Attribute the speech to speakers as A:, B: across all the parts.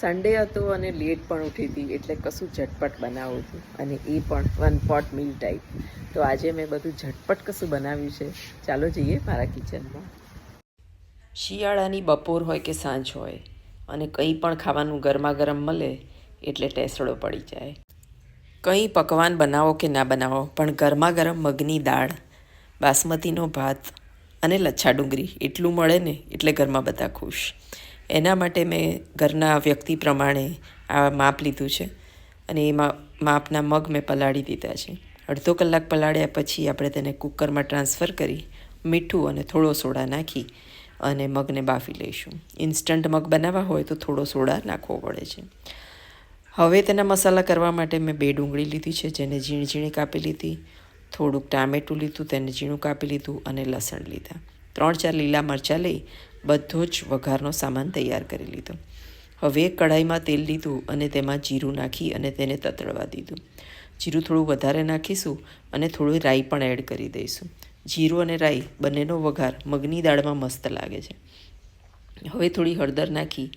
A: Sunday હતો અને late પણ ઉઠી હતી, એટલે કશું ઝટપટ બનાવું હતું. અને એ પણ વન પોટ મીલ ટાઈપ તો આજે મેં બધું ઝટપટ કશું બનાવ્યું છે. ચાલો જઈએ મારા કિચનમાં શિયાળાની બપોર હોય કે સાંજ હોય, અને કંઈ પણ ખાવાનું ગરમા ગરમ મળે, એટલે ટેસડો પડી જાય. કંઈ પકવાન બનાવો કે ના બનાવો, પણ ગરમા ગરમ મગની દાળ, બાસમતીનો ભાત અને લચ્છા ડુંગળી એટલું મળે ને, એટલે ઘરમાં બધા ખુશ. એના માટે મેં ઘરના વ્યક્તિ પ્રમાણે આ માપ લીધું છે. અને એ માપના મગ મેં પલાળી દીધા છે. અડધો કલાક પલાળ્યા પછી આપણે તેને કુકરમાં ટ્રાન્સફર કરી મીઠું અને થોડો સોડા નાખી અને મગને બાફી લઈશું. ઇન્સ્ટન્ટ મગ બનાવવા હોય તો થોડો સોડા નાખવો પડે છે. હવે તેના મસાલા કરવા માટે મેં બે ડુંગળી લીધી છે, જેને ઝીણી ઝીણી કાપી લીધી. થોડુંક ટામેટું લીધું, તેને ઝીણું કાપી લીધું અને લસણ લીધા. ત્રણ ચાર લીલા મરચાં લઈ બધો જ વઘારનો સામાન તૈયાર કરી લીધો. હવે કઢાઈમાં તેલ લીધું અને તેમાં જીરું નાખી અને તેને તતળવા દીધું. જીરું થોડું વધારે નાખીશું અને થોડું રાઈ પણ એડ કરી દઈશું. જીરું અને રાઈ બંનેનો વઘાર મગની દાળમાં મસ્ત લાગે છે. હવે થોડી હળદર નાખી,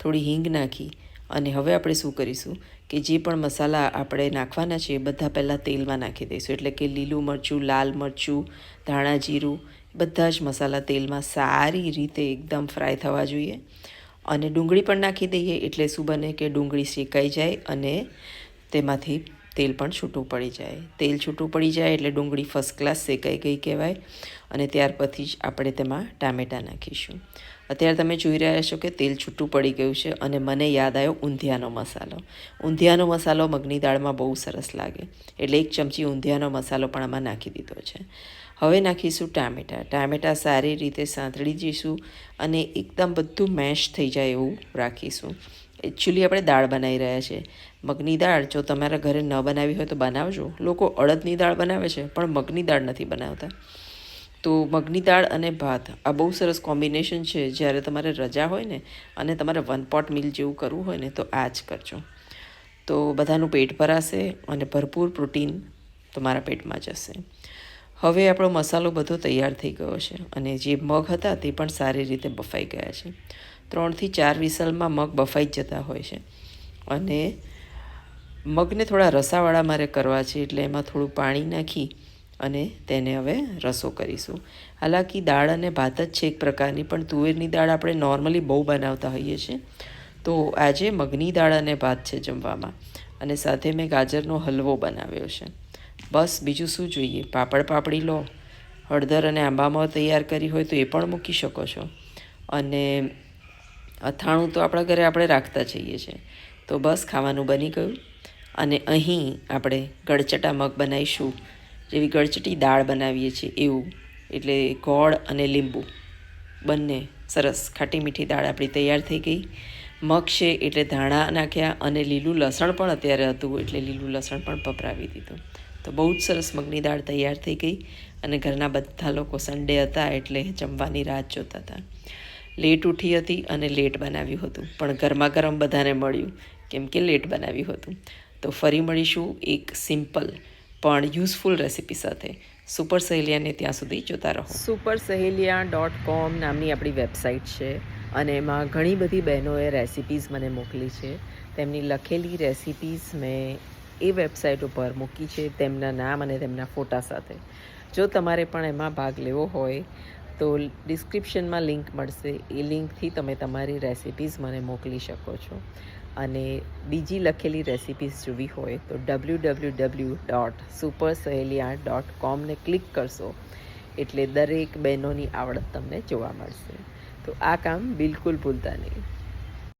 A: થોડી હિંગ નાખી અને હવે આપણે શું કરીશું કે જે પણ મસાલા આપણે નાખવાના છે બધા પહેલાં તેલમાં નાખી દઈશું. એટલે કે લીલું મરચું, લાલ મરચું, ધાણા જીરું બધા જ મસાલા તેલમાં સારી રીતે એકદમ ફ્રાય થવા જોઈએ. અને ડુંગળી પણ નાખી દઈએ એટલે શું બને કે ડુંગળી શેકાઈ જાય અને તેમાંથી તેલ પણ છૂટું પડી જાય. તેલ છૂટું પડી જાય એટલે ડુંગળી ફર્સ્ટ ક્લાસ શેકાઈ ગઈ કહેવાય. અને ત્યાર પછી જ આપણે તેમાં ટામેટાં નાખીશું. અત્યારે તમે જોઈ રહ્યા છો કે તેલ છૂટું પડી ગયું છે અને મને યાદ આવ્યો ઊંધિયાનો મસાલો. ઊંધિયાનો મસાલો મગની દાળમાં બહુ સરસ લાગે. એટલે એક ચમચી ઊંધિયાનો મસાલો પણ આમાં નાખી દીધો છે. હવે નાખીશું ટામેટાં. ટામેટાં સારી રીતે સાંતળી જઈશું અને એકદમ બધું મેશ થઈ જાય એવું રાખીશું. એકચ્યુઅલી આપણે દાળ બનાવી રહ્યા છે. મગની દાળ જો તમારા ઘરે ન બનાવી હોય તો બનાવજો. લોકો અડદની દાળ બનાવે છે, પણ મગની દાળ નથી બનાવતા. તો મગની દાળ અને ભાત, આ બહુ સરસ કોમ્બિનેશન છે. જ્યારે તમારે રજા હોય ને અને તમારે વન પોટ મિલ જેવું કરવું હોય ને, તો આ જ કરજો. તો બધાનું પેટ ભરાશે અને ભરપૂર પ્રોટીન તમારા પેટમાં જશે. હવે આપણો મસાલો બધો તૈયાર થઈ ગયો છે અને જે મગ હતા તે પણ સારી રીતે બફાઈ ગયા છે. ત્રણથી ચાર વિસલમાં મગ બફાઈ જ જતા હોય છે. અને મગને થોડા રસાવાળા મારે કરવા છે, એટલે એમાં થોડું પાણી નાખી અને તેને હવે રસો કરીશું. હાલાકી દાળ અને ભાત જ છે એક પ્રકારની, પણ તુવેરની દાળ આપણે નોર્મલી બહુ બનાવતા હોઈએ છીએ. તો આજે મગની દાળ અને ભાત છે જમવામાં. અને સાથે મેં ગાજરનો હલવો બનાવ્યો છે. બસ બીજું શું જોઈએ? પાપડ પાપડી લો. હળદર અને આંબામાં તૈયાર કરી હોય તો એ પણ મૂકી શકો છો. અને અથાણું તો આપણા ઘરે આપણે રાખતા જઈએ છીએ. તો બસ ખાવાનું બની ગયું. અને અહીં આપણે ગળચટા મગ બનાવીશું. જેવી ગળચટી દાળ બનાવીએ છીએ એવું. એટલે ગોળ અને લીંબુ. બંને સરસ ખાટી મીઠી દાળ આપણી તૈયાર થઈ ગઈ. મગ છે એટલે ધાણા નાખ્યા અને લીલું લસણ પણ અત્યારે હતું એટલે લીલું લસણ પણ પપરાવી દીધું. તો બહુ જ સરસ મગની દાળ તૈયાર થઈ ગઈ અને ઘરના બધા લોકો સન્ડે હતા એટલે જમવાની રાહ જોતા હતા. લેટ ઉઠી હતી અને લેટ બનાવ્યું હતું. પણ ગરમા ગરમ બધાને મળ્યું. કેમ કે લેટ બનાવ્યું હતું. તો ફરી મળીશું એક સિમ્પલ પણ યુઝફુલ રેસિપી સાથે. સુપર સહેલિયાને ત્યાં સુધી જોતા રહો. સુપર સહેલિયા ડોટ કોમ નામની આપણી વેબસાઇટ છે અને એમાં ઘણી બધી બહેનોએ રેસિપીઝ મને મોકલી છે. તેમની લખેલી રેસિપીઝ મેં એ વેબસાઇટ ઉપર મૂકી છે તેમના નામ અને તેમના ફોટા સાથે. જો તમારે પણ એમાં ભાગ લેવો હોય તો ડિસ્ક્રિપ્શનમાં લિંક મળશે. એ લિંકથી તમે તમારી રેસિપીઝ મને મોકલી શકો છો. અને બીજી લખેલી રેસિપીસ જોવી હોય તો W W W dot super Saheliya dot કોમને click કરશો. એટલે દરેક બહેનોની આવડત તમને જોવા મળશે. તો આ કામ બિલકુલ ભૂલતા નહીં.